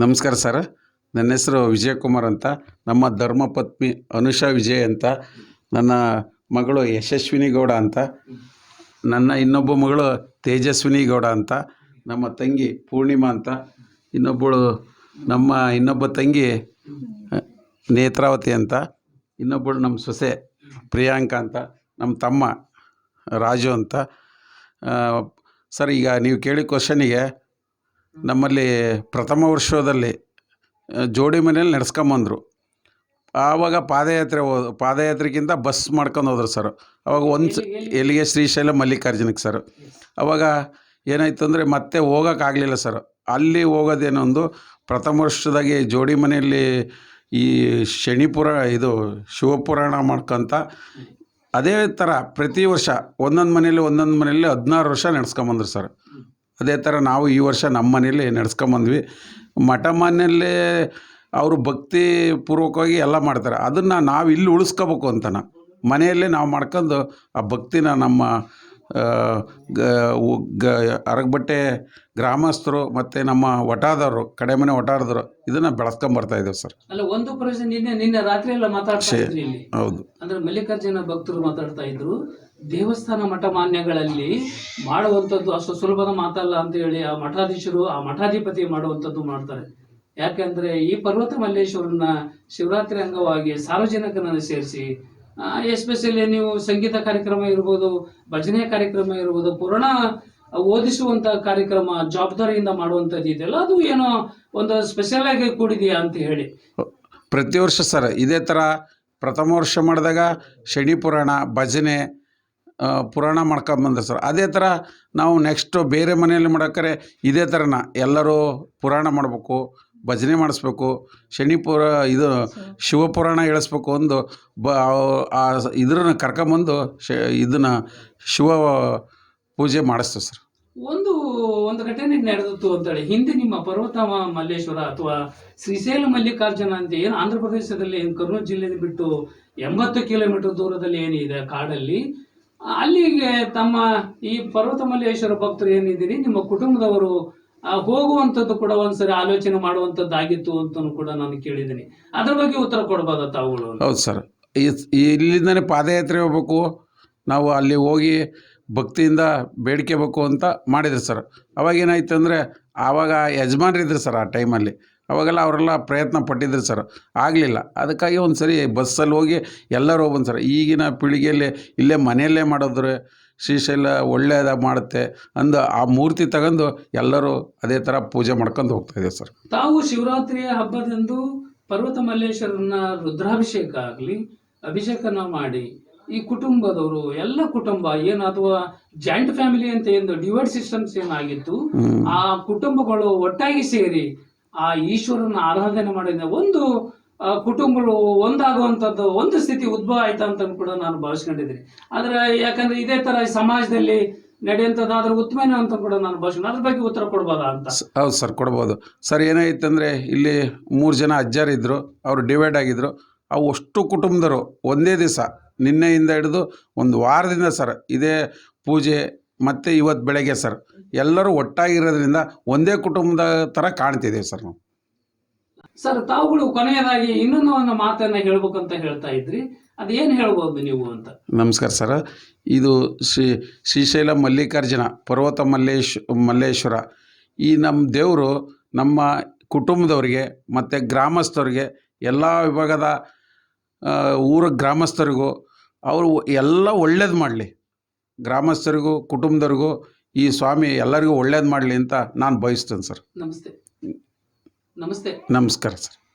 ನಮಸ್ಕಾರ ಸರ್. ನನ್ನ ಹೆಸರು ವಿಜಯಕುಮಾರ್ ಅಂತ. ನಮ್ಮ ಧರ್ಮಪತ್ನಿ ಅನುಷಾ ವಿಜಯ್ ಅಂತ. ನನ್ನ ಮಗಳು ಯಶಸ್ವಿನಿ ಗೌಡ ಅಂತ. ನನ್ನ ಇನ್ನೊಬ್ಬ ಮಗಳು ತೇಜಸ್ವಿನಿ ಗೌಡ ಅಂತ. ನಮ್ಮ ತಂಗಿ ಪೂರ್ಣಿಮಾ ಅಂತ. ಇನ್ನೊಬ್ಬಳು ನಮ್ಮ ಇನ್ನೊಬ್ಬ ತಂಗಿ ನೇತ್ರಾವತಿ ಅಂತ. ಇನ್ನೊಬ್ಬಳು ನಮ್ಮ ಸೊಸೆ ಪ್ರಿಯಾಂಕಾ ಅಂತ. ನಮ್ಮ ತಮ್ಮ ರಾಜು ಅಂತ. ಸರ್, ಈಗ ನೀವು ಕೇಳಿದ ಕ್ವಶನಿಗೆ ನಮ್ಮಲ್ಲಿ ಪ್ರಥಮ ವರ್ಷದಲ್ಲಿ ಜೋಡಿ ಮನೇಲಿ ನಡೆಸ್ಕೊಂಬಂದರು ಆವಾಗ ಪಾದಯಾತ್ರೆ ಹೋದ ಪಾದಯಾತ್ರೆಗಿಂತ ಬಸ್ ಮಾಡ್ಕೊಂಡು ಹೋದ್ರು ಸರ್. ಅವಾಗ ಒಂದು ಎಲ್ಲಿಗೆ ಶ್ರೀಶೈಲ ಮಲ್ಲಿಕಾರ್ಜುನಕ್ಕೆ ಸರ್. ಅವಾಗ ಏನಾಯ್ತು ಅಂದರೆ ಮತ್ತೆ ಹೋಗೋಕ್ಕಾಗಲಿಲ್ಲ ಸರ್. ಅಲ್ಲಿ ಹೋಗೋದೇನೊಂದು ಪ್ರಥಮ ವರ್ಷದಾಗೆ ಜೋಡಿ ಮನೆಯಲ್ಲಿ ಈ ಶನಿಪುರ ಇದು ಶಿವಪುರಾಣ ಮಾಡ್ಕೊಂತ ಅದೇ ಥರ ಪ್ರತಿ ವರ್ಷ ಒಂದೊಂದು ಮನೇಲಿ ಒಂದೊಂದು ಮನೆಯಲ್ಲಿ ಹದಿನಾರು ವರ್ಷ ನಡೆಸ್ಕೊಂಬಂದ್ರು ಸರ್. ಅದೇ ಥರ ನಾವು ಈ ವರ್ಷ ನಮ್ಮ ಮನೇಲಿ ನಡೆಸ್ಕೊಂಬಂದ್ವಿ ಮಠ ಮನೆಯಲ್ಲೇ ಅವರು ಭಕ್ತಿ ಪೂರ್ವಕವಾಗಿ ಎಲ್ಲ ಮಾಡ್ತಾರೆ. ಅದನ್ನು ನಾವು ಇಲ್ಲಿ ಉಳಿಸ್ಕೋಬೇಕು ಅಂತನ. ಮನೆಯಲ್ಲೇ ನಾವು ಮಾಡ್ಕೊಂಡು ಆ ಭಕ್ತಿನ ನಮ್ಮ ಗ ಅರಗಬಟ್ಟೆ ಗ್ರಾಮಸ್ಥರು ಮತ್ತು ನಮ್ಮ ಒಟಾದವರು ಕಡೆ ಮನೆ ವಟಾರದವರು ಇದನ್ನು ಬೆಳೆಸ್ಕೊಂಬರ್ತಾ ಇದ್ದೇವೆ ಸರ್. ಅಲ್ಲ ಒಂದು ಪ್ರಶ್ನೆ ನಿನ್ನೆ ನಿನ್ನೆ ರಾತ್ರಿ ಎಲ್ಲ ಮಾತಾಡ್ತಾ ಇದ್ರಿ ಇಲ್ಲಿ. ಹೌದು. ಅಂದ್ರೆ ಮಲ್ಲಿಕಾರ್ಜುನ ಭಕ್ತರು ಮಾತಾಡ್ತಾ ಇದ್ರು. ದೇವಸ್ಥಾನ ಮಠ ಮಾನ್ಯಗಳಲ್ಲಿ ಮಾಡುವಂಥದ್ದು ಅಷ್ಟು ಸುಲಭದ ಮಾತಲ್ಲ ಅಂತ ಹೇಳಿ ಆ ಮಠಾಧೀಶರು ಆ ಮಠಾಧಿಪತಿ ಮಾಡುವಂಥದ್ದು ಮಾಡ್ತಾರೆ. ಯಾಕೆಂದ್ರೆ ಈ ಪರ್ವತ ಮಲ್ಲೇಶ್ವರನ ಶಿವರಾತ್ರಿ ಅಂಗವಾಗಿ ಸಾರ್ವಜನಿಕರನ್ನು ಸೇರಿಸಿ ಎಸ್ಪೆಷಲಿ ನೀವು ಸಂಗೀತ ಕಾರ್ಯಕ್ರಮ ಇರ್ಬೋದು, ಭಜನೆ ಕಾರ್ಯಕ್ರಮ ಇರ್ಬೋದು, ಪುರಾಣ ಓದಿಸುವಂತ ಕಾರ್ಯಕ್ರಮ, ಜವಾಬ್ದಾರಿಯಿಂದ ಮಾಡುವಂಥದ್ದು ಇದೆಲ್ಲ ಅದು ಏನೋ ಒಂದು ಸ್ಪೆಷಲ್ ಆಗಿ ಕೂಡಿದೆಯಾ ಅಂತ ಹೇಳಿ. ಪ್ರತಿ ವರ್ಷ ಸರ್, ಇದೇ ಥರ ಪ್ರಥಮ ವರ್ಷ ಮಾಡಿದಾಗ ಶನಿ ಪುರಾಣ, ಭಜನೆ ಪುರಾಣ ಮಾಡ್ಕೊಂಬಂದ ಸರ್. ಅದೇ ಥರ ನಾವು ನೆಕ್ಸ್ಟು ಬೇರೆ ಮನೆಯಲ್ಲಿ ಮಾಡೋಕ್ಕರೆ ಇದೇ ಥರನ ಎಲ್ಲರೂ ಪುರಾಣ ಮಾಡಬೇಕು ಭಜನೆ ಮಾಡಿಸ್ಬೇಕು, ಶನಿಪುರ ಇದು ಶಿವಪುರಾಣ ಹೇಳಿಸ್ಬೇಕು ಒಂದು ಬ ಆ ಇದ್ರನ್ನ ಕರ್ಕೊಂಬಂದು ಶ, ಇದನ್ನು ಶಿವ ಪೂಜೆ ಮಾಡಿಸ್ತೀವಿ ಸರ್. ಒಂದು ಒಂದು ಘಟನೆ ನಡೆದಿತ್ತು ಅಂತೇಳಿ. ಹಿಂದೆ ನಿಮ್ಮ ಪರ್ವತ ಮಲ್ಲೇಶ್ವರ ಅಥವಾ ಶ್ರೀಶೈಲ ಮಲ್ಲಿಕಾರ್ಜುನ ಅಂತ ಏನು ಆಂಧ್ರ ಪ್ರದೇಶದಲ್ಲಿ ಏನು ಕರ್ನೂಲು ಜಿಲ್ಲೆ ಬಿಟ್ಟು ಎಂಬತ್ತು ಕಿಲೋಮೀಟರ್ ದೂರದಲ್ಲಿ ಏನಿದೆ ಕಾಡಲ್ಲಿ, ಅಲ್ಲಿಗೆ ತಮ್ಮ ಈ ಪರ್ವತ ಮಲ್ಲೇಶ್ವರ ಭಕ್ತರು ಏನಿದ್ದೀರಿ? ನಿಮ್ಮ ಕುಟುಂಬದವರು ಹೋಗುವಂಥದ್ದು ಕೂಡ ಒಂದ್ಸರಿ ಆಲೋಚನೆ ಮಾಡುವಂಥದ್ದಾಗಿತ್ತು ಅಂತ ಕೂಡ ನಾನು ಕೇಳಿದ್ದೀನಿ. ಅದ್ರ ಬಗ್ಗೆ ಉತ್ತರ ಕೊಡ್ಬೋದ ತಾವುಗಳು? ಹೌದು ಸರ್. ಇಲ್ಲಿಂದನೇ ಪಾದಯಾತ್ರೆ ಹೋಗ್ಬೇಕು. ನಾವು ಅಲ್ಲಿ ಹೋಗಿ ಭಕ್ತಿಯಿಂದ ಬೇಡ್ಕೋಬೇಕು ಅಂತ ಮಾಡಿದ್ರು ಸರ್. ಅವಾಗ ಏನಾಯ್ತು ಅಂದರೆ, ಆವಾಗ ಯಜಮಾನ್ರಿದ್ರು ಸರ್ ಆ ಟೈಮಲ್ಲಿ. ಅವಾಗೆಲ್ಲ ಅವರೆಲ್ಲ ಪ್ರಯತ್ನ ಪಟ್ಟಿದ್ರು ಸರ್. ಆಗಲಿಲ್ಲ. ಅದಕ್ಕಾಗಿ ಒಂದು ಸರಿ ಬಸ್ಸಲ್ಲಿ ಹೋಗಿ ಎಲ್ಲರೂ ಹೋಗ್ಬಂದು ಸರ್. ಈಗಿನ ಪೀಳಿಗೆಯಲ್ಲಿ ಇಲ್ಲೇ ಮನೆಯಲ್ಲೇ ಮಾಡಿದ್ರೆ ಶ್ರೀಶೈಲ ಒಳ್ಳೆಯದಾಗಿ ಮಾಡುತ್ತೆ ಅಂದ ಆ ಮೂರ್ತಿ ತಗೊಂಡು ಎಲ್ಲರೂ ಅದೇ ಥರ ಪೂಜೆ ಮಾಡ್ಕೊಂಡು ಹೋಗ್ತಾಯಿದ್ದೇವೆ ಸರ್. ತಾವು ಶಿವರಾತ್ರಿಯ ಹಬ್ಬದಂದು ಪರ್ವತ ಮಲ್ಲೇಶ್ವರನ ರುದ್ರಾಭಿಷೇಕ ಆಗಲಿ ಅಭಿಷೇಕನ ಮಾಡಿ ಈ ಕುಟುಂಬದವರು ಎಲ್ಲ ಕುಟುಂಬ ಏನು ಅಥವಾ ಜಾಯಿಂಟ್ ಫ್ಯಾಮಿಲಿ ಅಂತ ಏನು ಡಿವೈಡ್ ಸಿಸ್ಟಮ್ಸ್ ಏನಾಗಿತ್ತು ಆ ಕುಟುಂಬಗಳು ಒಟ್ಟಾಗಿ ಸೇರಿ ಆ ಈಶ್ವರನ ಆರಾಧನೆ ಮಾಡಿದ ಒಂದು ಕುಟುಂಬಗಳು ಒಂದಾಗುವಂಥದ್ದು ಒಂದು ಸ್ಥಿತಿ ಉದ್ಭವ ಆಯ್ತು ಅಂತ ಕೂಡ ನಾನು ಭಾವಿಸ್ಕೊಂಡಿದ್ದೀನಿ. ಆದರೆ ಯಾಕಂದ್ರೆ ಇದೇ ತರ ಸಮಾಜದಲ್ಲಿ ನಡೆಯುವಂಥದ್ದಾದ್ರೆ ಉತ್ತಮನ ಅಂತ ಕೂಡ ನಾನು ಭಾವಿಸ್ಕೊಂಡು ಅದ್ರ ಬಗ್ಗೆ ಉತ್ತರ ಕೊಡ್ಬೋದಾ ಅಂತ? ಹೌದು ಸರ್, ಕೊಡ್ಬೋದು. ಸರ್, ಏನಾಯ್ತಂದರೆ ಇಲ್ಲಿ ಮೂರು ಜನ ಅಜ್ಜರಿದ್ದರು ಅವರು ಡಿವೈಡ್ ಆಗಿದ್ದರು ಅವು ಅಷ್ಟು ಕುಟುಂಬದವರು. ಒಂದೇ ದಿವಸ, ನಿನ್ನೆಯಿಂದ ಹಿಡಿದು ಒಂದು ವಾರದಿಂದ ಸರ್, ಇದೇ ಪೂಜೆ ಮತ್ತು ಇವತ್ತು ಬೆಳಗ್ಗೆ ಸರ್. ಎಲ್ಲರೂ ಒಟ್ಟಾಗಿರೋದ್ರಿಂದ ಒಂದೇ ಕುಟುಂಬದ ಥರ ಕಾಣ್ತಿದ್ದೀವಿ ಸರ್ ನಾವು. ಸರ್ ತಾವುಗಳು ಕೊನೆಯದಾಗಿ ಇನ್ನೊಂದು ಒಂದು ಮಾತನ್ನ ಹೇಳ್ಬೇಕಂತ ಹೇಳ್ತಾ ಇದ್ರಿ. ಅದೇನ್ ಹೇಳ್ಬೋದು ನೀವು ಅಂತ? ನಮಸ್ಕಾರ ಸರ್. ಇದು ಶ್ರೀ ಶ್ರೀಶೈಲ ಮಲ್ಲಿಕಾರ್ಜುನ ಪರ್ವತ ಮಲ್ಲೇಶ್ ಮಲ್ಲೇಶ್ವರ. ಈ ನಮ್ಮ ದೇವರು ನಮ್ಮ ಕುಟುಂಬದವರಿಗೆ ಮತ್ತು ಗ್ರಾಮಸ್ಥರಿಗೆ ಎಲ್ಲ ವಿಭಾಗದ ಊರ ಗ್ರಾಮಸ್ಥರಿಗೂ ಅವರು ಎಲ್ಲ ಒಳ್ಳೇದು ಮಾಡಲಿ. ಗ್ರಾಮಸ್ಥರಿಗೂ ಕುಟುಂಬದವ್ರಿಗೂ ಈ ಸ್ವಾಮಿ ಎಲ್ಲರಿಗೂ ಒಳ್ಳೇದು ಮಾಡಲಿ ಅಂತ ನಾನು ಬಯಸ್ತೇನೆ ಸರ್. ನಮಸ್ತೆ. ನಮಸ್ತೆ. ನಮಸ್ಕಾರ ಸರ್.